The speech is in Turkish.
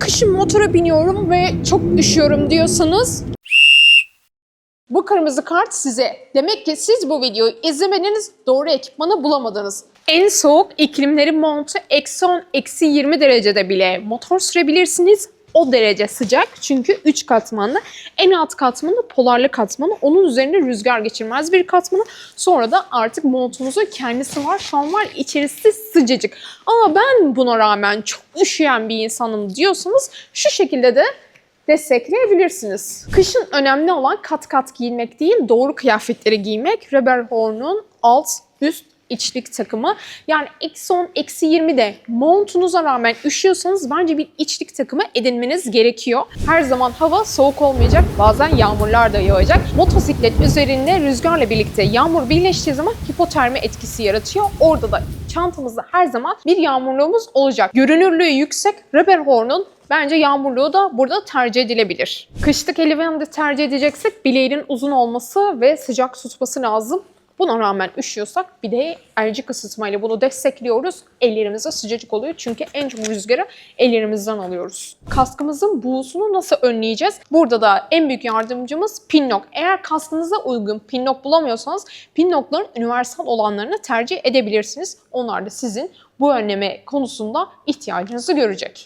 kışın motora biniyorum ve çok üşüyorum diyorsanız bu kırmızı kart size. Demek ki siz bu videoyu izlemediniz, doğru ekipmanı bulamadınız. En soğuk iklimlerin montu eksi 10, eksi 20 derecede bile motor sürebilirsiniz. O derece sıcak çünkü 3 katmanlı. En alt katmanı polarlı katmanı. Onun üzerine rüzgar geçirmez bir katmanı. Sonra da artık montumuzun kendisi var. Şu an var içerisi sıcacık. Ama ben buna rağmen çok üşüyen bir insanım diyorsanız şu şekilde de destekleyebilirsiniz. Kışın önemli olan kat kat giyinmek değil, doğru kıyafetleri giymek. Reberhorn'un alt, üst, içlik takımı. Yani eksi 10, eksi 20'de montunuza rağmen üşüyorsanız bence bir içlik takımı edinmeniz gerekiyor. Her zaman hava soğuk olmayacak. Bazen yağmurlar da yağacak. Motosiklet üzerinde rüzgarla birlikte yağmur birleştiği zaman hipotermi etkisi yaratıyor. Orada da çantamızda her zaman bir yağmurluğumuz olacak. Görünürlüğü yüksek Reberhorn'un Bence yağmurluğu da burada tercih edilebilir. Kışlık eldiveni de tercih edeceksek bileğinin uzun olması ve sıcak tutması lazım. Buna rağmen üşüyorsak bir de elcik ısıtmayla bunu destekliyoruz. Ellerimize sıcacık oluyor çünkü en çok rüzgarı ellerimizden alıyoruz. Kaskımızın buğusunu nasıl önleyeceğiz? Burada da en büyük yardımcımız Pinnok. Eğer kaskınıza uygun Pinnok bulamıyorsanız Pinnokların universal olanlarını tercih edebilirsiniz. Onlar da sizin bu önleme konusunda ihtiyacınızı görecek.